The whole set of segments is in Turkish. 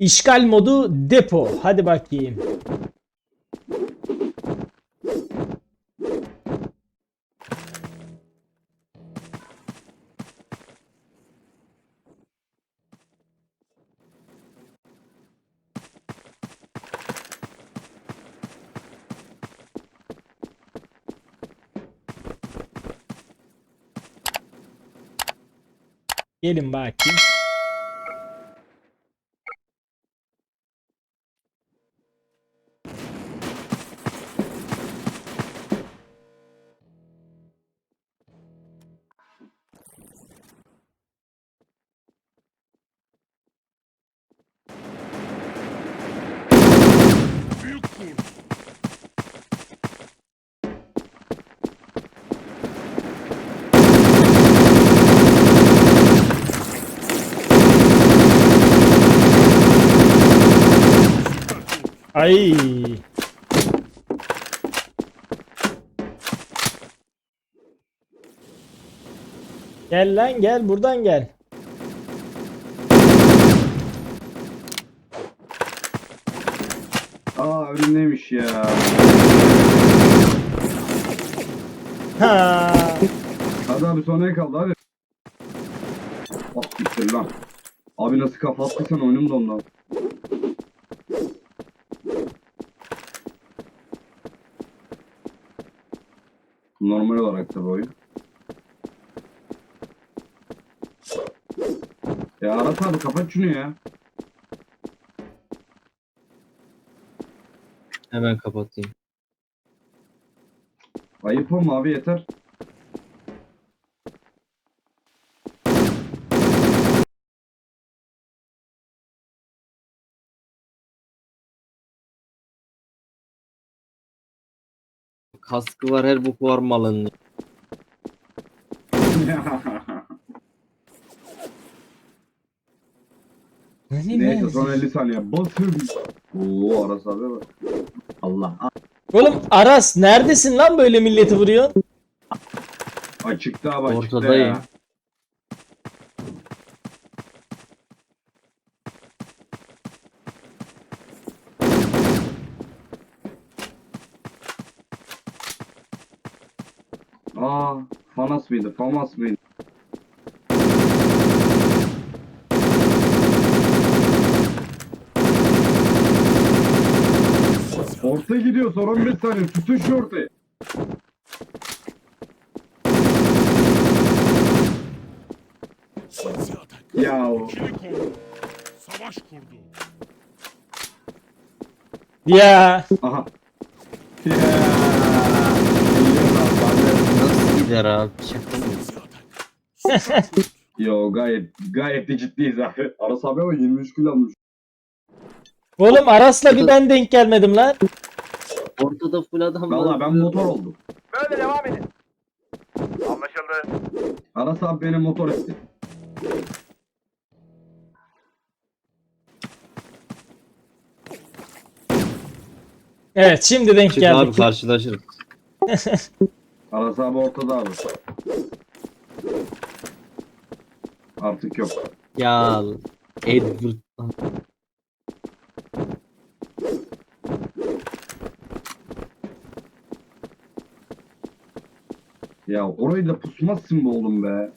İşgal modu depo. Hadi bakayım. Gelin bakayım. Ay. Gel lan gel buradan gel. Aa önündeymiş ya. Ha. Hadi abi sonraya kaldı hadi. Bak lan. Abi nasıl kafa attıysan oyunum da ondan. Normal olarak tabi oyun. Ya Aras abi kapat şunu ya. Hemen kapatayım. Ayıp olma abi yeter. Kaskı var her bok var malın. Neyse son 50 saniye. Basın. Oo Aras abi bak. Allah. Oğlum Aras neredesin lan böyle milleti vuruyorsun? Açıkta abi açıkta Ortadayım. ya. Aa, Fanas mıydı? Famas mıydı? Orta gidiyor son 15 saniye. Tutun şu ortayı. Ya. Savaş kurdu. Ya. Aha. Ya. İyi lan, gider abi? Şaka mı? Kurt. Yo gayet gayet de ciddiyiz abi. Aras abi ama 23 kilo almış. Oğlum Aras'la bir ben denk gelmedim lan. Ortada full adam var. Valla ben motor oldum. Böyle devam edin. Anlaşıldı. Aras abi beni motor etti. Evet şimdi denk Çık abi geldik. karşılaşırız. Aras abi ortada abi. Artık yok. Ya Edward. Ya orayı da pusmazsın be oğlum be.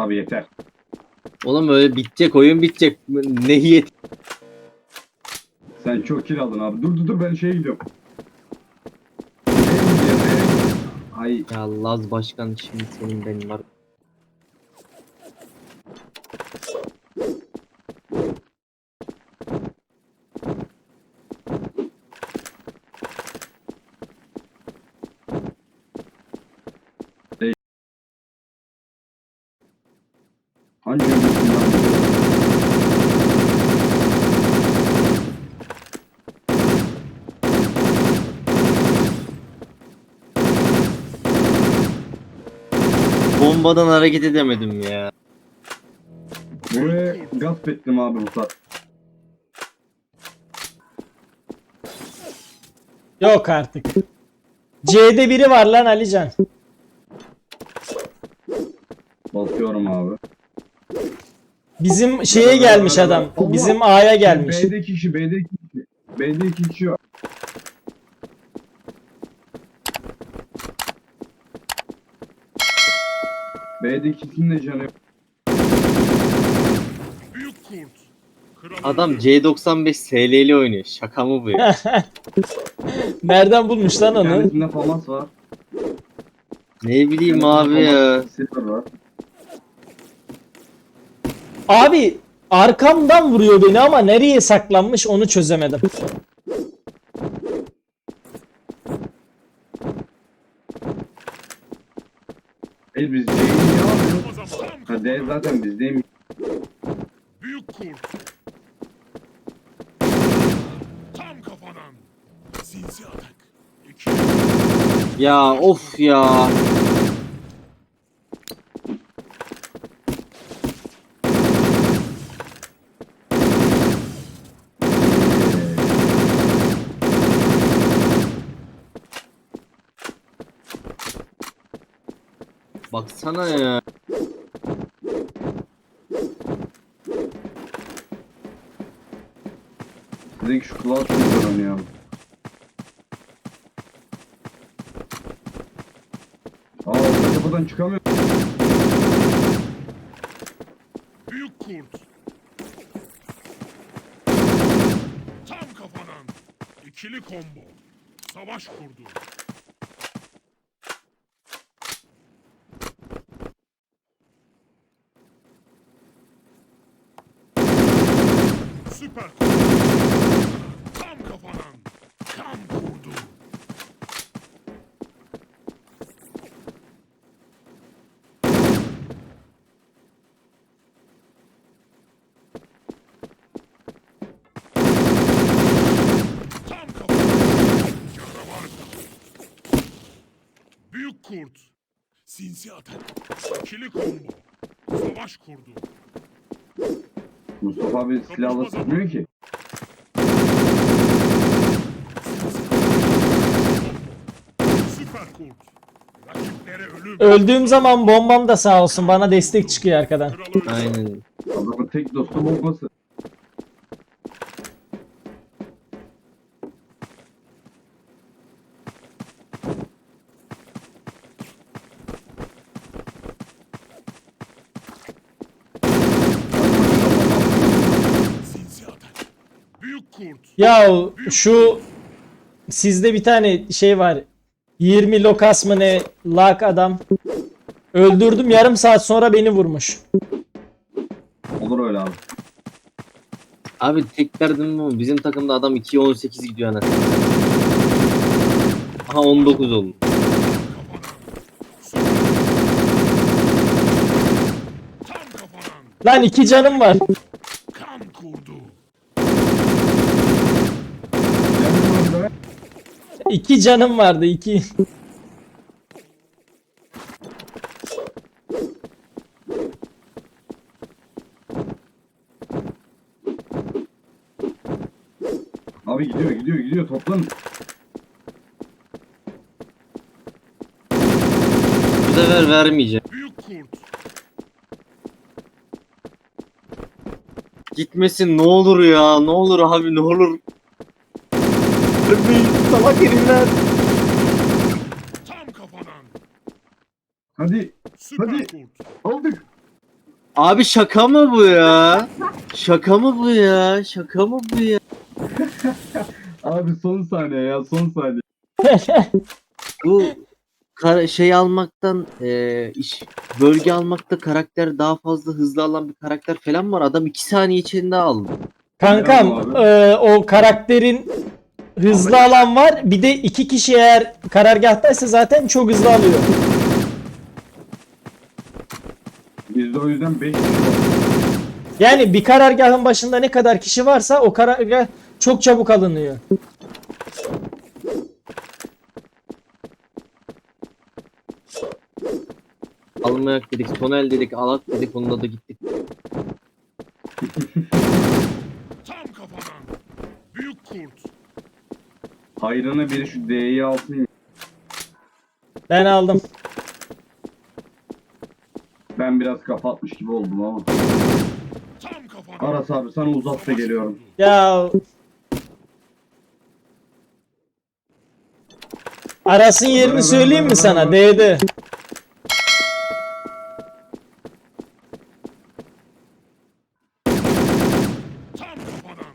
Abi yeter. Oğlum öyle bitecek oyun bitecek. Ne yet. Sen çok kill aldın abi. Dur dur dur ben şeye gidiyorum. Ay Ya Laz başkan şimdi senin benim var. Bombadan hareket edemedim ya. Buraya gasp ettim abi bu saat. Yok artık. C'de biri var lan Alican. Bakıyorum abi. Bizim şeye gelmiş adam. Bizim A'ya gelmiş. B'deki kişi, B'deki kişi. B'deki kişi yok. B'de ikisinin de canı yok. Büyük kurt. Adam öldü. C95 SL'li oynuyor. Şaka mı bu ya? Nereden bulmuş lan onu? Kendisinde famas var. ne bileyim abi ya. famas, Silver var. Abi arkamdan vuruyor beni ama nereye saklanmış onu çözemedim. El biz zaman tam Ha D kafana. zaten bizdeymiş. Büyük kurt. Tam kafadan. Sinsi atak. İki. Ya of ya. Baksana ya. Sizdeki şu Silver oynuyor. Aa kapıdan çıkamıyor. Büyük kurt. Tam kafadan. İkili combo. Savaş kurdu. Süper. Tam kafadan. Kan kurdu. Tam kafadan. Canavar. Büyük kurt. Sinsi atak. İkili combo. Savaş kurdu. Mustafa abi silahla sıkmıyor ki. Süper kurt. Rakiplere ölüm. Öldüğüm zaman bombam da sağ olsun bana destek çıkıyor arkadan. Aynen. Adamın tek dostu bombası. Kurt. Ya şu sizde bir tane şey var. 20 lokas mı ne lak adam. Öldürdüm yarım saat sonra beni vurmuş. Olur öyle abi. Abi tek derdim bu. Bizim takımda adam 2'ye 18 gidiyor anasını. Aha 19 oldu. Lan iki canım var. Kan kurdu. Canım orada. İki canım vardı iki. Abi gidiyor gidiyor gidiyor toplanın. Bu sefer vermeyeceğim. Büyük kurt. Gitmesin ne olur ya. Ne olur abi ne olur. Ölmeyin salak herifler. Tam kafadan. Hadi Süper Hadi. kurt. aldık. Abi şaka mı bu ya? Şaka mı bu ya? Şaka mı bu ya? Abi son saniye ya son saniye. Bu şey almaktan e, iş bölge almakta karakter daha fazla hızlı alan bir karakter falan var. Adam 2 saniye içinde aldı. Kankam Abi. e, o karakterin hızlı alan var. Bir de iki kişi eğer karargahtaysa zaten çok hızlı alıyor. Bizde o yüzden 5 kişi var. Yani bir karargahın başında ne kadar kişi varsa o karargah çok çabuk alınıyor. Almayak dedik, tonel dedik, alak dedik, onunla da gittik. Tam kafadan. Büyük kurt. Hayrına biri şu D'yi alsın. Ben aldım. Ben biraz kafa atmış gibi oldum ama. Aras abi sana uzat da geliyorum. Ya Aras'ın yerini söyleyeyim mi sana? D'de. Tam kafadan.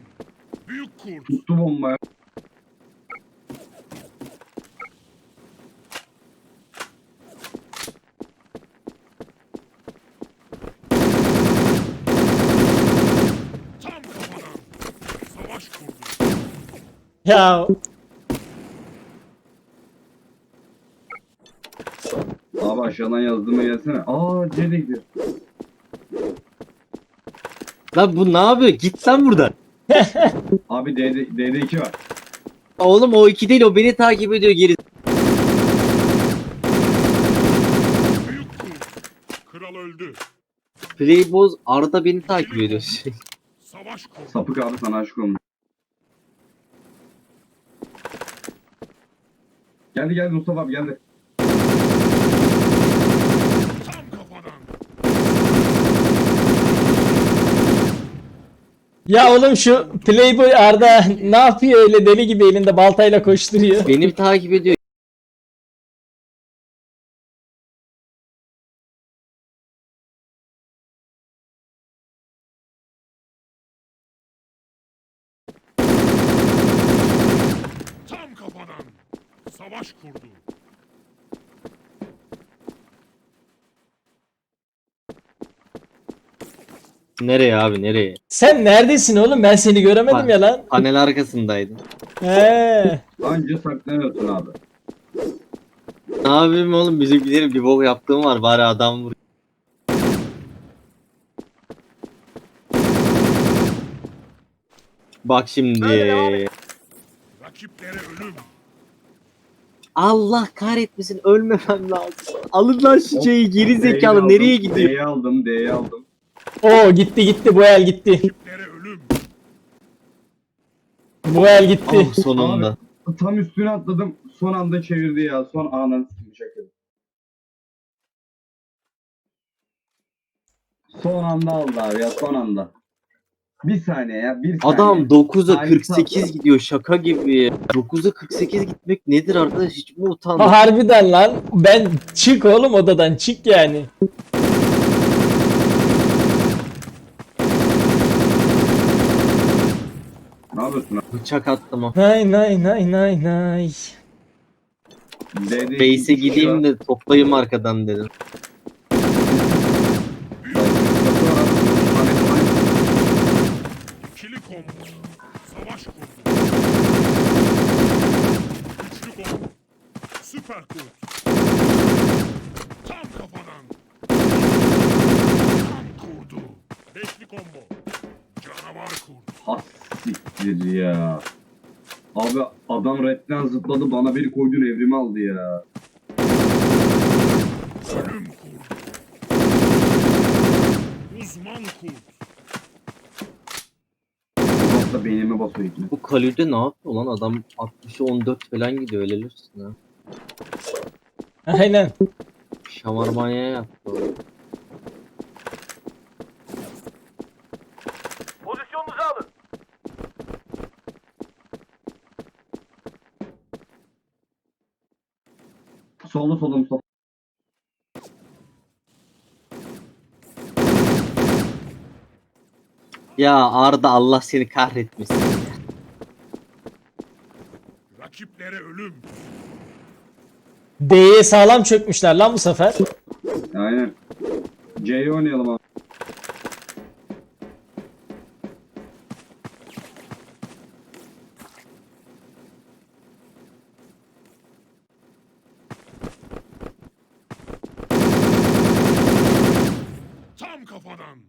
Büyük kurt. Tuttu bombayı. Tam kafadan. Savaş kurdu. Ya Abi aşağıdan yazdığıma gelsene. Aa C'de gidiyor. Lan bu ne yapıyor? Git lan buradan. Abi D'de, D'de 2 var. Oğlum o iki değil o beni takip ediyor geri. Büyük. Kral öldü. Playboz Arda beni takip ediyor. Savaş kurdu. Sapık abi sana aşık olmuş. Geldi geldi Mustafa abi geldi. Tam kafadan. ya oğlum şu Playboy Arda ne yapıyor öyle deli gibi elinde baltayla koşturuyor. beni takip ediyor. Tam kafadan. Savaş kurdu. Nereye abi nereye? Sen neredesin oğlum? Ben seni göremedim Bak. ya lan. Panel arkasındaydın. He. Anca saklanıyorsun abi. Ne yapayım oğlum bizimkilerin bir bok yaptığım var bari adam vur. Bak şimdi. Rakiplere ölüm. Allah kahretmesin ölmemem lazım. Alın lan şu şeyi geri D'yi zekalı aldım, nereye gidiyor? D'yi aldım D'yi aldım. Oo gitti gitti bu el gitti. Bu el gitti. Ah sonunda. Tam üstüne atladım. Son anda çevirdi ya. Son anın şakası. Son anda aldı abi ya son anda. Bir saniye ya bir saniye. Adam 9'a Harika. 48 gidiyor şaka gibi. 9'a 48 gitmek nedir arkadaş hiç mi Ha, utandın? harbiden lan. Ben çık oğlum odadan çık yani. Yapıyorsun abi? Bıçak attım o. Nay nay nay nay nay. D'de iki Base'e gideyim de toplayayım arkadan dedim. İkili combo. Savaş kurdu. Üçlü combo. Süper kurt. Tam kafadan. Tam kurdu. Beşli combo. Canavar kurt. Ha siktir ya. Abi adam redden zıpladı bana bir koydun evrimi aldı ya. Ölüm kurdu. Uzman kurt. Da beynime basıyor ikna. Bu kalüde ne yapıyor lan adam 60'a 14 falan gidiyor helal ha. Aynen. Şamarmanya yaptı o. Pozisyonunuzu alın. Solda solda Mustafa. Ya Arda Allah seni kahretmesin. Rakiplere ölüm. D'ye sağlam çökmüşler lan bu sefer. Aynen. C'yi oynayalım abi. Tam kafadan.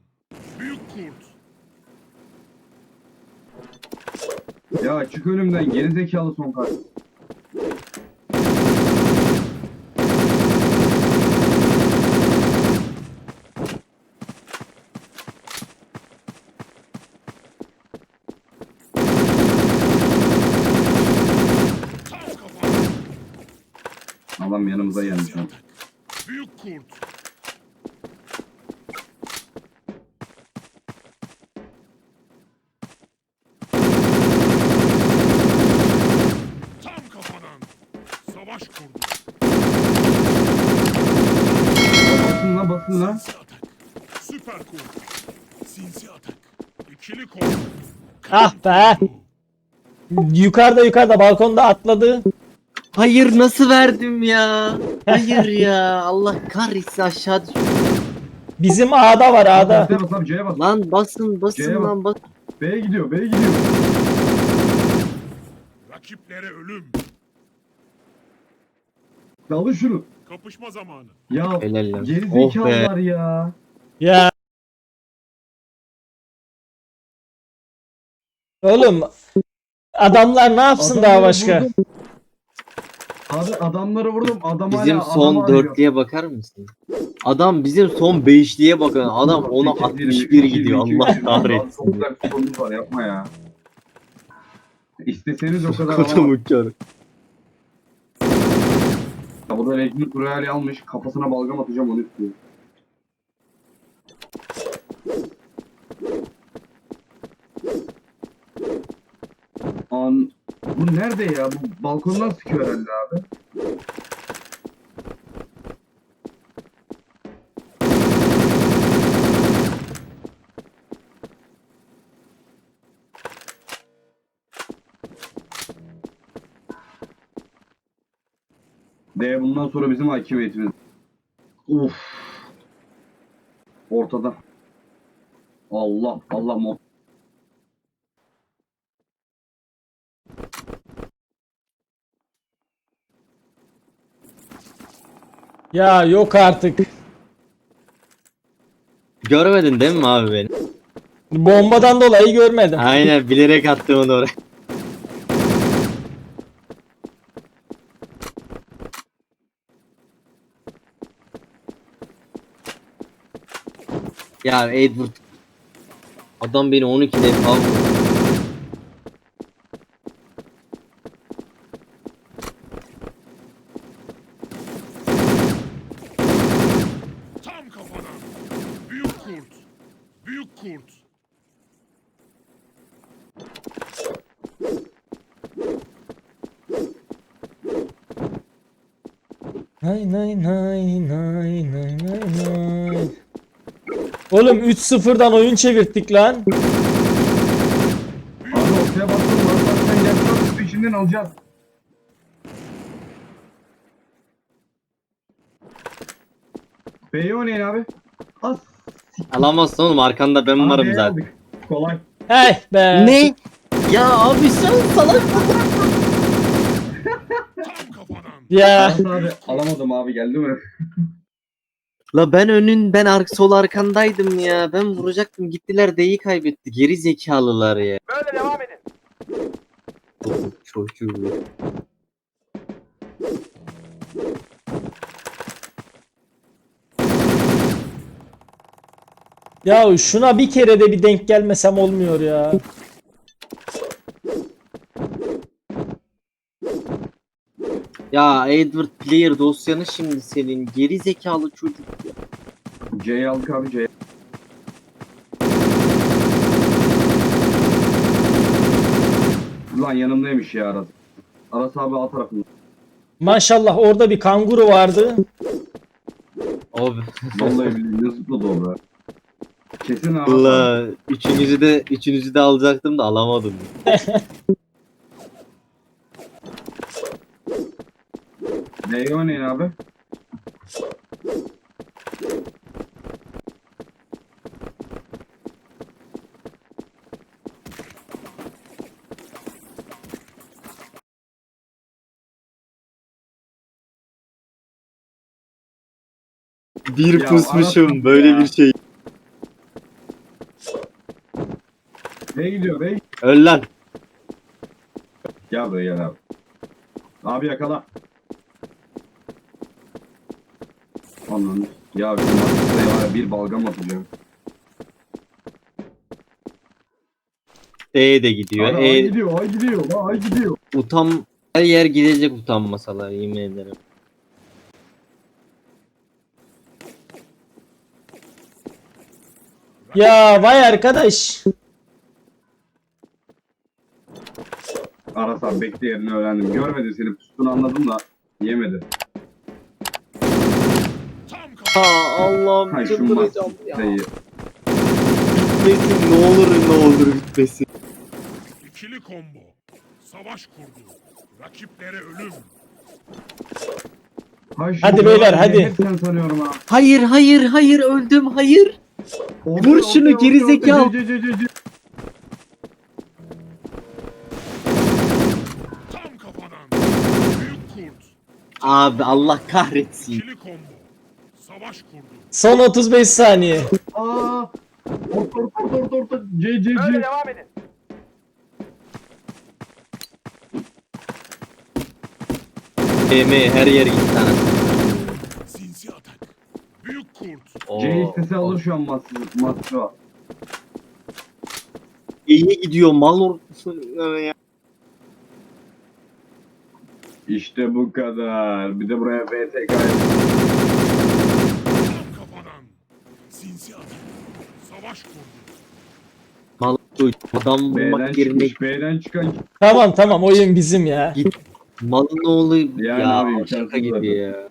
Büyük kurt. Ya çık önümden gerizekalı son kart. Adam yanımıza gelmiş. Sinsi atak. Büyük kurt. Tam kafadan. Savaş kurdu. Basın lan basın lan. Sinsi atak. Süper kurt. Sinsi atak. İkili kombo. Ah be. Yukarıda yukarıda balkonda atladı. Hayır nasıl verdim ya? Hayır ya. Allah kahretsin aşağı düş. Bizim A'da var A'da. C'ye bas abi C'ye bas. Lan basın basın C'ye bak. lan bas. B'ye gidiyor B'ye gidiyor. Rakiplere ölüm. Dalın şunu. Kapışma zamanı. Ya Helal lan. geri Oh be. zekalılar ya. Ya. Oğlum adamlar ne yapsın daha başka? vurdum. Abi adamları vurdum. Adam Bizim hala son adam arıyor. dörtlüye bakar mısın? Adam bizim son beşliye bakın. Adam ona İki, 61 iki, gidiyor. Allah Çok kahretsin. güzel skorumuz var yapma ya. İsteseniz o kadar Kutu alamam. mükemmel. Ya bu da Legend Royale'i almış. Kafasına balgam atacağım onu istiyor. An... Bu nerede ya? Bu balkondan sıkıyor herhalde abi. D bundan sonra bizim hakimiyetimiz. Uf. Ortada. Allah Allah mod. Ya yok artık. Görmedin değil mi abi beni? Bombadan dolayı görmedim. Aynen bilerek attım onu oraya. Ya Edward Adam beni 12 defa vurdu. Nay nay nay nay nay nay nay. Oğlum 3-0'dan oyun çevirttik lan. Abi ortaya bastım. Bak sen gel bak peşinden alacağız. B'yi oynayın abi. As. Alamazsın oğlum arkanda ben varım B'yi zaten. aldık. Kolay. Hey be. Ne? Ya abi sen salak kafadan. Ya. Abi. Alamadım abi geldi mi? La ben önün ben ark sol arkandaydım ya. Ben vuracaktım gittiler D'yi kaybetti. Geri zekalılar ya. Böyle devam edin. Çocuğu. Ya şuna bir kere de bir denk gelmesem olmuyor ya. Ya Edward Player dosyanı şimdi senin geri zekalı çocuk. ya. C'yi aldık abi C'yi. Lan yanımdaymış ya Aras. Aras abi A tarafında. Maşallah orada bir kanguru vardı. Abi Vallahi billahi ne zıpladı o be. Kesin Aras abi. Allah üçünüzü de üçünüzü de alacaktım da alamadım. D'yi oynayın abi. Bir Ya, pusmuşum böyle ya. bir şey. B'ye gidiyor B'ye Öl lan. Gel buraya gel abi. Abi yakala. Anladım. Ya şu masada ya bir balgam atacağım. E de gidiyor. Ay, e ay E gidiyor, ay gidiyor, ay gidiyor. utan her yer gidecek utanmasalar yemin ederim. Ya vay arkadaş. Arasan bekle yerini öğrendim. Görmedim seni pustunu anladım da yemedi. Ha Allah'ım Hay şu çıldıracağım ya. masayı. Bitmesin ne olur ne olur bitmesin. İkili combo. Savaş kurdu. Rakiplere ölüm. Hay şu Hadi beyler, masayı hadi. Ha. Hayır hayır hayır öldüm hayır. Vur şunu, gerizekalı. Cı, cı, cı, cı. Tam kafadan. Büyük kurt. Abi Allah kahretsin. İkili combo. Savaş kurdu. Son 35 saniye. Aa! Orta orta orta orta orta. C C Böyle C. devam edin. DM her yere gitti ana. Sinsi atak. Büyük kurt. Oo. C istese alır şu an Masra. Masra. İyi gidiyor mal ortasın ya. İşte bu kadar. Bir de buraya VTK Tam kafadan. Sinsi atak. Savaş kurdu. Mal adam B'den bulmak yerine çıkmış. B'den çıkan Tamam tamam oyun bizim ya. malın oğlu Yani ya abi, şaka imkansız gibi zaten. ya.